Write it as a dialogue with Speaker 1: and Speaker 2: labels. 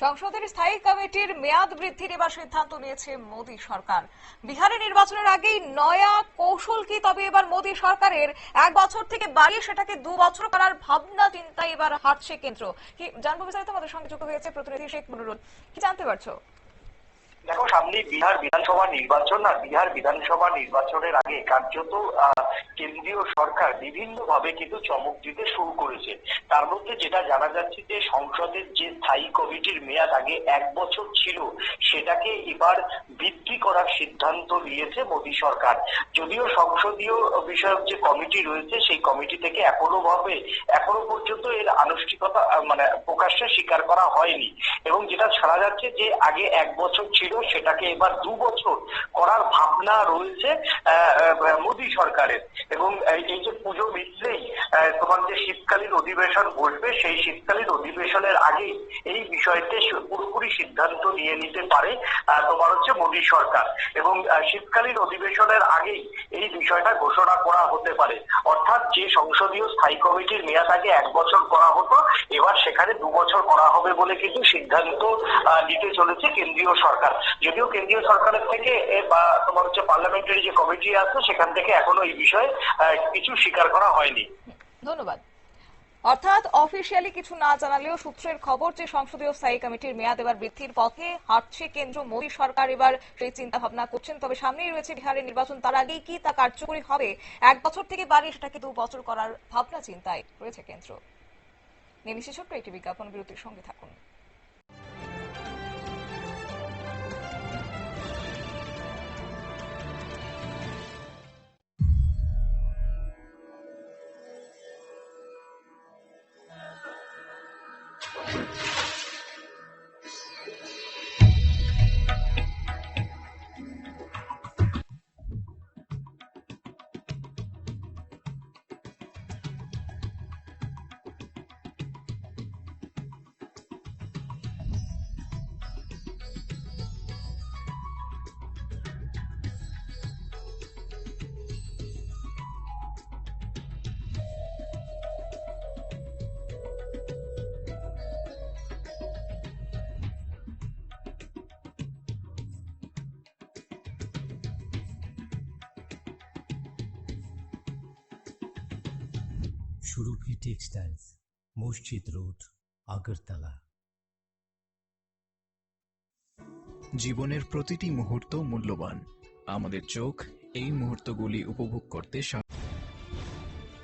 Speaker 1: সংসদের স্থায়ী কমিটির মেয়াদ বৃদ্ধির এবার সিদ্ধান্ত নিয়েছে মোদী সরকার। বিহারের নির্বাচনের আগেই নয়া কৌশল কি? তবে এবার মোদী সরকারের এক বছর থেকে বাড়িয়ে সেটাকে দু বছর করার ভাবনা, চিন্তা এবার হাঁটছে কেন্দ্র। কি, জানব বিস্তারিত। আমাদের সঙ্গে যুক্ত হয়েছে প্রতিনিধি শেখ মনুরুল। কি জানতে পারছ?
Speaker 2: দেখো সামনে বিহার বিধানসভা নির্বাচন আর বিহার বিধানসভা নির্বাচনের আগে কার্যত কেন্দ্রীয় সরকার বিভিন্ন ভাবে কিন্তু চমক দিতে শুরু করেছে। তার মধ্যে যেটা জানা যাচ্ছে যে সংসদের যে স্থায়ী কমিটির মেয়াদ আগে এক বছর ছিল সেটাকে এবার বৃদ্ধি করার সিদ্ধান্ত নিয়েছে মোদী সরকার। যদিও সংসদীয় বিষয়ক যে কমিটি রয়েছে সেই কমিটি থেকে এখনও ভাবে এখনও পর্যন্ত এর আনুষ্ঠানিকতা আহ, মানে প্রকাশ্যে স্বীকার করা হয়নি। এবং যেটা ছাড়া যাচ্ছে যে আগে এক বছর ছিল, সেটাকে এবার দু বছর করার ভাবনা রয়েছে মোদী সরকারের। এবং এই- এই যে পুজো অধিবেশন বসবে, সেই শীতকালীন অধিবেশনের আগে এই বিষয়তে পুরোপুরি সিদ্ধান্ত নিয়ে নিতে পারে তোমার হচ্ছে মোদী সরকার। এবং শীতকালীন অধিবেশনের আগেই এই বিষয়টা ঘোষণা করা হতে পারে। অর্থাৎ যে সংসদীয় স্থায়ী কমিটির মেয়াদ আগে এক বছর করা হতো, এবার সেখানে দু বছর করা হবে বলে কিন্তু সিদ্ধান্ত নিতে চলেছে কেন্দ্রীয় সরকার। যদিও কেন্দ্রীয় সরকারের থেকে বা, তোমার হচ্ছে পার্লামেন্টারি যে কমিটি আছে, সেখান থেকে এখনও এই বিষয়ে কিছু স্বীকার করা হয়নি।
Speaker 1: ধন্যবাদ। অর্থাৎ অফিসিয়ালি কিছু না জানালেও সূত্রের খবর যে সংসদীয় স্থায়ী কমিটির মেয়াদ এবার বৃদ্ধির পথে, হাঁটছে কেন্দ্র, মোদী সরকার এবার সেই চিন্তা ভাবনা করছেন। তবে সামনেই রয়েছে বিহারের নির্বাচন, তার আগেই কি তা কার্যকরী হবে? এক বছর থেকে বাড়িয়ে সেটাকে দু বছর করার ভাবনা, চিন্তায় রয়েছে কেন্দ্র। নিয়ে ছোট্ট একটি বিজ্ঞাপন, বিরতির সঙ্গে থাকুন।
Speaker 3: সুরভি টেক্সটাইলস মসজিদ রোড আগরতলা
Speaker 4: জীবনের প্রতিটি মুহূর্ত মূল্যবান। আমাদের চোখ এই মুহূর্তগুলি উপভোগ করতে সা-